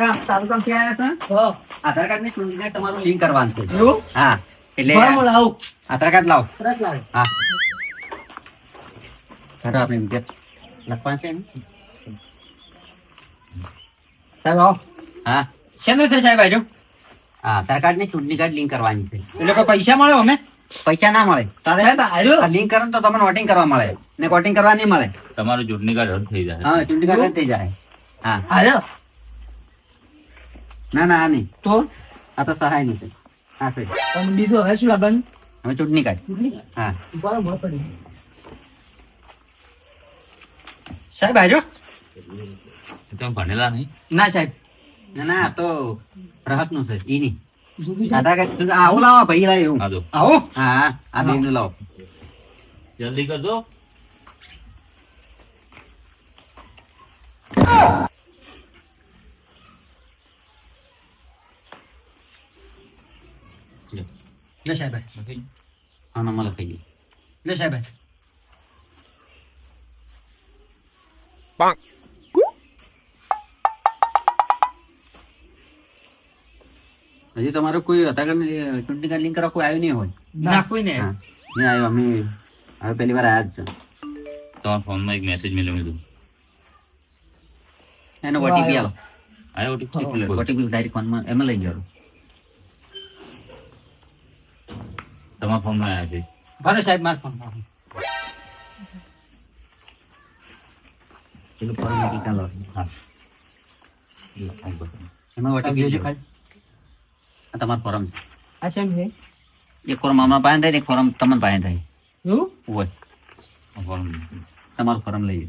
કાકા તાલુકામાંથી આવ્યા હતા? આધાર કાર્ડની ચૂંટણી તમારું લિંક કરવાનું છે. એવું? હા એટલે લાવું. આધાર કાર્ડ લાવો. તરત લાવું. હા. ચાલો આપણે વિગત લખવાનું છે ને? સાહેબ આવો હા. શેનું છે સાહેબ આજુ? હા આધાર કાર્ડની ચૂંટણી કાર્ડ લિંક કરવાની છે. એટલે કોઈ પૈસા મળે અમે? પૈસા ના મળે. તારે સાહેબ, લિંક કરો તો તમને વોટિંગ કરવા મળે. ને વોટિંગ કરવા નહીં મળે. તમારું ચૂંટણી કાર્ડ રદ થઈ જાય. હા ચૂંટણી કાર્ડ જ થઈ જાય. હા. આર્યો? ના ના આની. તો? આ તો સહાયનું છે. હા છે. પણ બીજું હવે શું લાવવાનું? હવે ચૂંટણી કાર્ડ ચૂંટણી? હા. બરાબર પડી. સાહેબ આજો. તમે ભણેલા નહીં. ના સાહેબ. ના ના તો રાહતનું છે. ઈ નહીં. આવું લાવો ભાઈ લાવ. એવું આવો. હા. હા આ બે લાવો. જલ્દી કરજો. લે સાહેબ. હા નંબર લખાઈ ગયો. લે સાહેબ. હજી તમારો કોઈ આધાર કાર્ડ ચૂંટણી કાર્ડ લિંક કરવા કોઈ આવ્યું નહીં હોય? ના કોઈ ને નહીં આવ્યો અમે હવે પહેલી વાર આયા જ છે. તમારા ફોનમાં એક મેસેજ મેળવ્યો મેં. એનો ઓટીપી આવ્યો આવ્યો ઓટીપી ઓટીપી ડાયરેક્ટ ફોનમાં એમાં લઈ ગયો. તમારા ફોનમાં આવ્યા છે ભલે સાહેબ મારા ફોન પેલું ફોર્મ ટીકા લો હા. એમાં વટા ઓટીપી જોજો ખાલી. આ તમારો ફોરમ છે. આ સેમ છે? એક ફોરમ આમાં પાસે થાય ને એક ફોરમ તમને પાસે થાય. એવું? હોય. ફોન તમારું ફોરમ લઈએ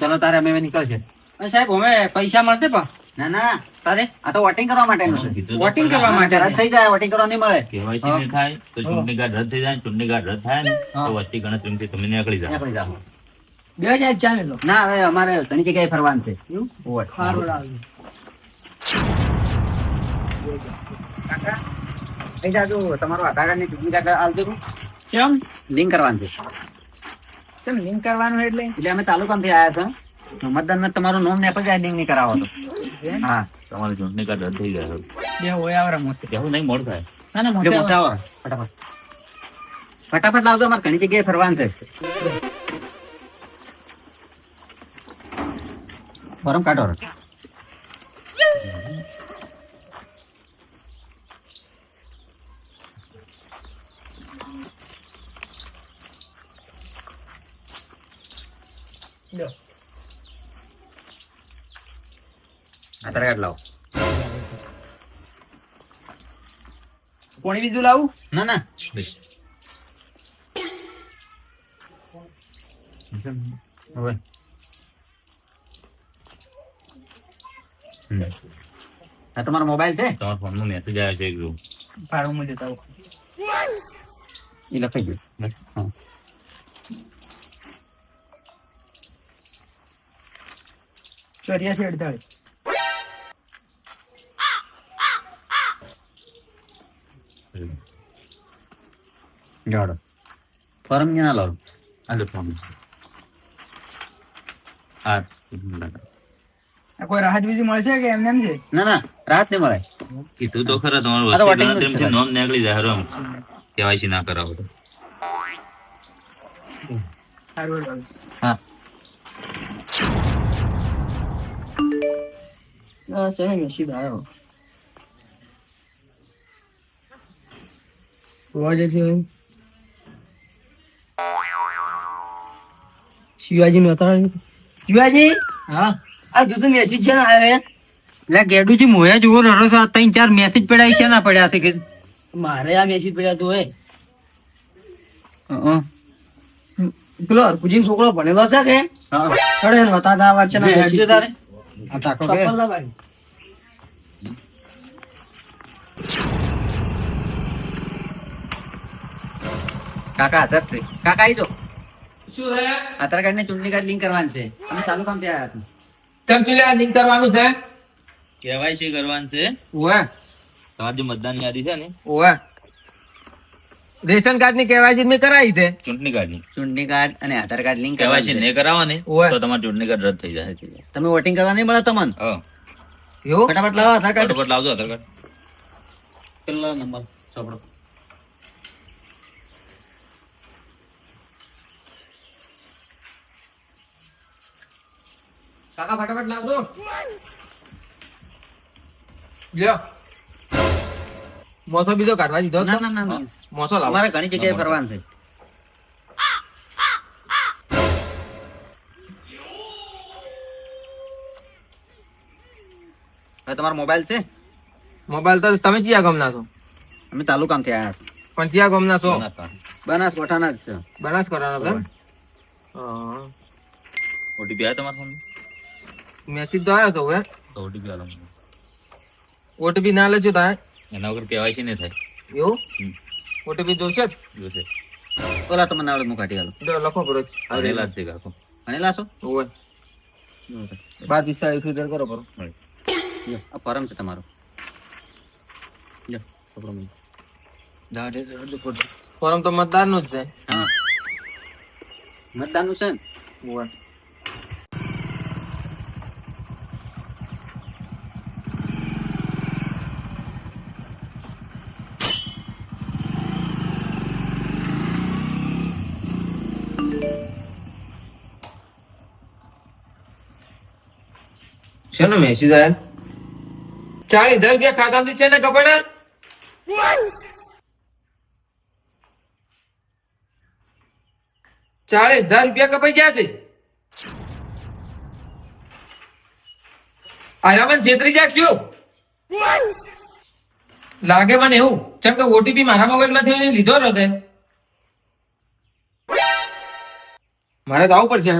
ચલો તારે અમે નીકળશે સાહેબ અમે પૈસા મળશે પણ. ના ના. તારે આ તો વોટિંગ કરવા માટેનું છે. વોટિંગ કરવા માટે રદ થઈ જાય વોટિંગ કરવા નહીં મળે KYC નહીં થાય તો ચૂંટણી કાર્ડ રદ થઈ જાય ચૂંટણી કાર્ડ રદ થાય ને તો વસ્તી ગણતરીમાંથી તમે નીકળી જાય નીકળી જાઓ. બે સાહેબ ચાલે ના હવે અમારે ઘણી જગ્યાએ ફરવાનું છે. હોય. સારું લાવ્યું. કાકા, અહીં તમારું આધાર કાર્ડ ને ચૂંટણી કાર્ડ આલજો તું. ચમ? લિંક કરવાનું છે. ચમ લિંક કરવાનું એટલે? એટલે અમે તાલુકામાંથી આવ્યા હતા મતદાન તમારું નોમ ને જાય લિંક નહીં કરાવો તો. હા તમારું ચૂંટણી કાર્ડ રદ થઈ હવે. બે હોય આવરા મોસે. કેવું નહીં મોડ થાય. ના ના મોસે મોટા આવો. ફટાફટ. ફટાફટ લાવજો અમારે ઘણી જગ્યાએ ફરવાનું છે. ફોરમ કાઢો કોણી બીજું લાવું? ના ના. હવે. આ તમારો મોબાઈલ છે? તમારા ફોનમાં મેસેજ આવ્યો છે જો. ભાડું હું જતા. એ લખાઈ ગયું હા. ચોર્યાસી અડતાળીસ. જાડો it. ક્યાં લાવો આ લો ફોન હા એક મિનિટ. આ કોઈ રાહત બીજી મળશે કે એમ છે ના ના રાહત નહીં મળે કીધું તો ખરા તમારું આ તો વસ્તી voting નું જ છે ગણતરીમાંથી નોંધ નીકળી જાય કેવાયસી ના કરાવો તો સારું સારું. હા આવ્યો? જોવા જતી શિવાજી નહોતા શિવાજી? હા? આ જુદું મેસેજ છે ને આવે. એટલે ગેડુજી મોએ જુઓ રડો છો. આ ત્રણ ચાર મેસેજ પડ્યા છે ના પડ્યા છે કે? મારે આ મેસેજ પડ્યા તું હે. પેલો અર્પુજી છોકરો ભણેલો છે કે? હા. છોડે ને બતાતા વાર છે ને છે. તારે. આ તાકો કે? સફળ ભાઈ કાકા હતા કાકા આવી જો શું હે? આધાર કાર્ડ ને ચૂંટણી કાર્ડ લિંક કરવાનું છે. અમે તાલુકામાંથી આવ્યા હતા. ચમચીલા લિંક કરવાનું છે? કેવાયસી કરવાનું છે? ઓવે. તમારી જે મતદાન યાદી છે ને? ઓવે. રેશન કાર્ડની કેવાયસી મેં કરાવી છે. ચૂંટણી કાર્ડની. ચૂંટણી કાર્ડ અને આધાર કાર્ડ લિંક કેવાયસી નહીં કરાવો ને ઓય. તો તમારું ચૂંટણી કાર્ડ રદ થઈ જાય. તમે વોટિંગ કરવા નહીં મળે તમને એવું? ફટાફટ લાવો આધાર કાર્ડ. ફટાફટ લાવજો આધાર કાર્ડ. કેટલો નંબર ચોપડો કાકા ફટાફટ લાવજો. લ્યો. મોસો બીજો કાઢવા દીધો ના ના ના મોસો લાવો. મારે ઘણી જગ્યાએ ફરવાનું છે. હવે તમારો મોબાઈલ છે? મોબાઈલ તો તમે ચિયા ગામના છો? અમે તાલુકામાંથી આવ્યા છીએ પણ ચિયા ગામના છો? બનાસ બનાસકાંઠાના જ છે. બનાસકાંઠાના એમ? ઓટીપી આવ્યો તમારા ફોન મેસેજ તો આવ્યો તો હવે તો ઓટીપી આલો ઓટીપી ના લેજો તાય એના વગર કેવાયસી નહીં થાય એવું હમ. ઓટીપી જોશે જ જોશે ઓલા તમને આવડે હું કાઢી આલું તો લખો પડે જ ભરેલા જ છે કાકો ભણેલા છો ઓય બાર પિસ્તાળીસ સુધી કરો કરો હોય. લ્યો, આ પરમ છે તમારો લ્યો, ચોપડો મૂકો. ફોરમ તો મતદારનું જ છે હા મતદાનનું છે ને શેનો મેસેજ આયો? ચાલીસ હજાર રૂપિયા ખાતામાંથી છે ને કપાણા ચાલીસ હજાર રૂપિયા કપાઈ ગયા છે. લાગે મને એવું, કેમ કે ઓટીપી મારા મોબાઈલમાંથી એને લીધો હતો મારે તો આવું પડશે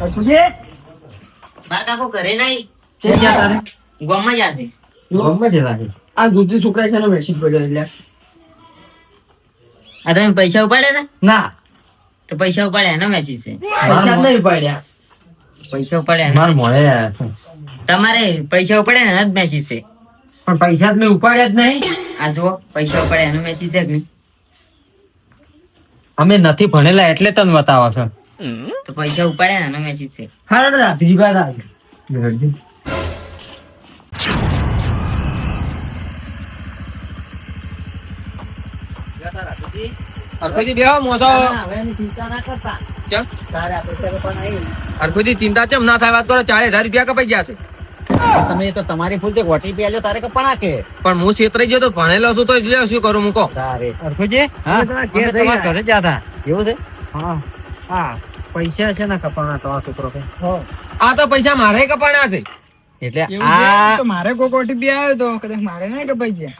મારા કાકો ઘરે નહીં ગામમાં જ আছে આ દૂધથી છોકરા છે મેસેજ પડ્યો એટલે. આ તમે પૈસા ઉપાડ્યા ને ના. તો પૈસા ઉપાડે એનો મેસેજ છે. પૈસા નહીં પડ્યા પૈસા ઉપાડે એનો message. તમારે પૈસા ઉપાડે ને જ મેસેજ છે. પણ પૈસા જ મેં ઉપાડ્યા જ નહીં. આ જુઓ પૈસા ઉપાડે એનો મેસેજ છે કે? અમે નથી ભણેલા એટલે તને બતાવો છો. તો પૈસા ઉપાડ્યા ને એનો મેસેજ છે હા દાદા બીજી વાત આવી અરખુજી બેહો મોસો. ચિંતા ના કરતા. કેમ? તારે પૈસા તો પણ ચિંતા કેમ ના થાય? વાત કરો ચારે હજાર રૂપિયા કપાઈ ગયા છે. તમે તો તમારી ભૂલ છે આલ્યો તારે કપણા કે? પણ હું છેતરાઈ ગયો તો ભણેલો છું તો શું કરું મૂકો. તારે. અરખુજી હા? ઘરે જ એવું છે? હા. હા. પૈસા છે ને કપાણા તો આ છોકરો કે. આ તો પૈસા મારે કપાણ્યા છે. એટલે આ મારે કોક ઓટીપી આવ્યો તો? કદાચ મારે ના કપાઈ ગયા.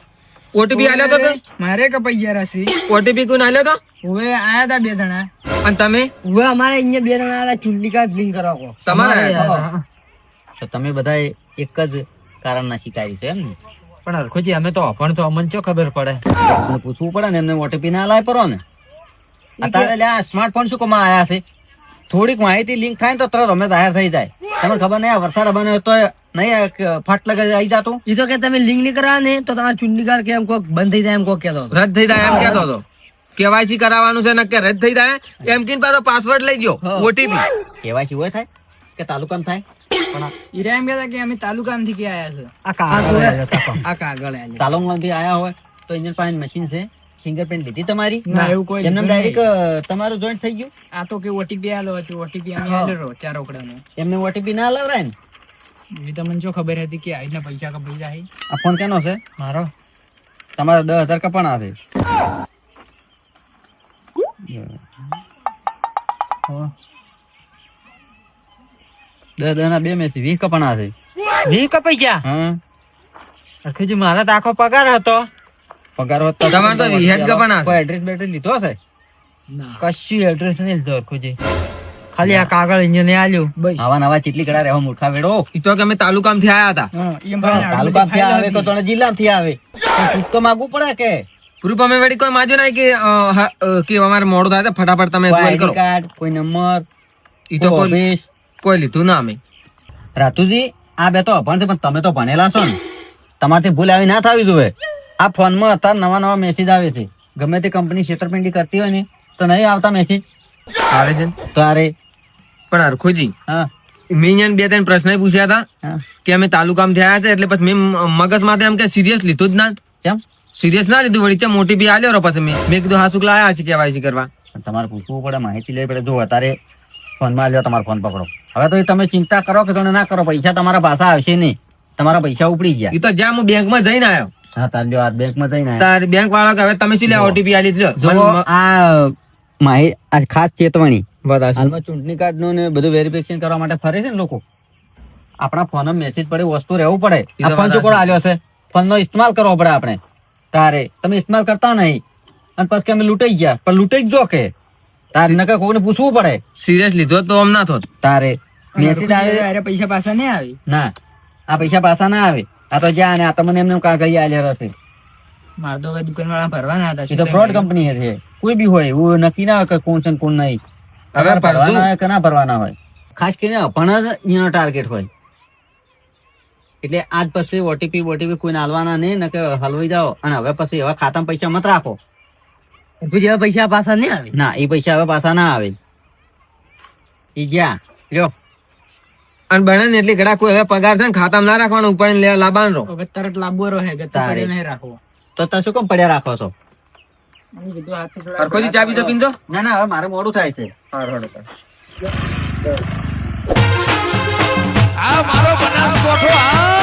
ઓટીપી આલ્યો તો મારે કપાઈ ગયા રાશી. ઓટીપી કોણ આલ્યો તો? હવે આયા તા બે જણા. અને તમે? હવે અમારે અહીંયા બે જણા આલા ચૂંટણી કાર્ડ લિંક કરાવો. તમારે તો તમે બધા એક જ કારણના શિકારી છે એમ ને? પણ હરખુજી અમે તો પણ તો અમને ચો ખબર પડે? પૂછવું પડે ને એમને ઓટીપી ના લાય પરો ને. અત્યારે સ્માર્ટફોન શું કોમાં આયા છે? થોડીક માહિતી લિંક થાય ને તો તરત અમે જાહેર થઈ જાય. તમને ખબર નહીં વરસાદ બને તો નહીં ફાટ લગે આવી જતું. એ તો કે તમે લિંક નહીં કરાવો ને તો તમારે ચૂંટણી કાર્ડ કેમ કોક બંધ થઈ જાય એમ કોક કહેતો રદ થઈ જાય એમ કેતો હતો. કેવાયસી કરાવવાનું છે નક્કી રદ થઈ જાય એમ કીને પાછો પાસવર્ડ લઈ ગયો ઓટીપી કેવાયસી હોય થાય કે તાલુકામાં થાય? ઈરા એમ કહેતા કે અમે તાલુકામાંથી કે આયા છે? આ કાગળ આ કાગળ આયા. તાલુકામાંથી આયા હોય તો એની પાસે મશીન છે. ફિંગરપ્રિન્ટ લીધી તમારી? ના, એવું કોઈ એમને ડાયરેક્ટ તમારું જોઈન્ટ થઈ ગયું? આ તો કે ઓટીપી આલો છે ઓટીપી અમે આલેલો ચાર ઓકડાનો એમને ઓટીપી ના લાવરાય ને? એવી તમને જો ખબર હતી કે આઈના પૈસા કપાઈ જાય આ ફોન કેનો છે? મારો. તમારા દસ હજાર કપાણા છે. દસ દસ ના બે મેસી વીસ કપાણા છે. વીસ કપાઈ ગયા હા. હરખુજી મારા તો આખો પગાર હતો. પગાર વધતા તમારે તો વીસ જ કપાણા કોઈ એડ્રેસ બેડ્રેસ લીધો હશે? ના. કશું એડ્રેસ નહીં લીધો હરખુજી ખાલી આ કાગળ અહીંયા આલ્યું. બસ. આવા નવા ચીટલી કડા રહેવા મૂર્ખા વેડો. ઈ તો કે અમે તાલુકામાંથી આયા હતા. તાલુકામથી આવે તો તને થી આવે. તો માગવું પડે કે? પ્રૂફ અમે વળી કોઈ માજુ નહીં કે કે અમારે મોડું થાય તો ફટાફટ તમે કોઈ કરો. કાર્ડ કોઈ નંબર ઈ તો કોઈ કોઈ લીધું ના અમે. રાતુજી આ બે તો અભણ છે પણ તમે તો ભણેલા છો ને. તમારથી ભૂલ આવી ના થવી જોઈએ. આ ફોનમાં અત્યારે નવા નવા મેસેજ આવે છે. ગમે તે કંપની છેતરપિંડી કરતી હોય ને તો નહીં આવતા મેસેજ આવે છે? તો અરે પણ હરખુજી હા. મેં બે ત્રણ પ્રશ્ન પૂછ્યા હતા કે અમે તાલુકામાં થયા છે એટલે પછી મેં મગજ માથે એમ કે સિરિયસ લીધું જ ના. કેમ? સિરિયસ ના લીધું વળી ત્યાં મોટી બી આલ્યો પછી મેં. મેં કીધું હા શુક્લા આયા છે કેવાયસી કરવા. તમારે પૂછવું પડે માહિતી લેવી પડે. જો અત્યારે ફોનમાં આવ્યો તમારો ફોન પકડો. હવે તો તમે ચિંતા કરો કે તમે ના કરો પૈસા તમારા પાસે આવશે નહીં. તમારા પૈસા ઉપડી ગયા. એ તો જ્યાં હું બેંકમાં જઈને આવ્યો. હા તાર લ્યો આ બેંકમાં જઈને તાર બેંક વાળા કે હવે તમે શું લે ઓટીપી આલી લ્યો. જો આ માહિતી આ ખાસ ચેતવણી. હાલમાં ચૂંટણી કાર્ડનું ને બધું વેરિફિકેશન કરવા માટે ફરે છે ને લોકો? આપણા ફોન મેસેજ પડે વસ્તુ રહેવું પડે. આ ફોન ચોકડો આલ્યો છે. ફોન નો ઇસ્તેમાલ કરવો પડે આપણે. તારે. તમે ઇસ્તેમાલ કરતા નહીં. અને પછી અમે લૂંટાઈ ગયા. પણ લૂંટાઈ જ જો કે. તારે નકર કોઈને પૂછવું પડે. સિરિયસ લીધો તો આમ ના થોત. તારે મેસેજ આવે. પૈસા પાછા નહીં આવે. ના. આ પૈસા પાછા ના આવે. આ તો જ્યાં ને આ તમને એમને કા ગઈ આલ્યા હશે માર તો હવે દુકાન વાળા ભરવાના હતા એ તો ફ્રોડ કંપની છે. કોઈ બી હોય એવું નક્કી ના કે કોણ છે કોણ નહીં. હવે ભરવાના હોય કે ના ભરવાના હોય. ખાસ કરીને અપણ જ એનો ટાર્ગેટ હોય. એટલે આજ પછી ઓટીપી ઓટીપી કોઈને હાલવાના નહીં ને કે હલવાઈ જાઓ. અને હવે પછી હવે ખાતામાં પૈસા મત રાખો. જેવા હવે પૈસા પાછા નહીં આવે? ના એ પૈસા હવે પાછા ના આવે. એ ગયા લ્યો. અને બને ને એટલી ઘડા કોઈ હવે પગાર છે ને ખાતામાં ના રાખવાનું ઉપર લેવા લાવવાનું રહો હવે તરત લાંબો રહે ગતિ તારે. નહીં રાખવો. તો તમે શું કેમ પડ્યા રાખો છો? હરખોજી ચાબી તો પીંધો ના ના હવે મારે મોડું થાય છે. આ મારો બનાસકોઠો આ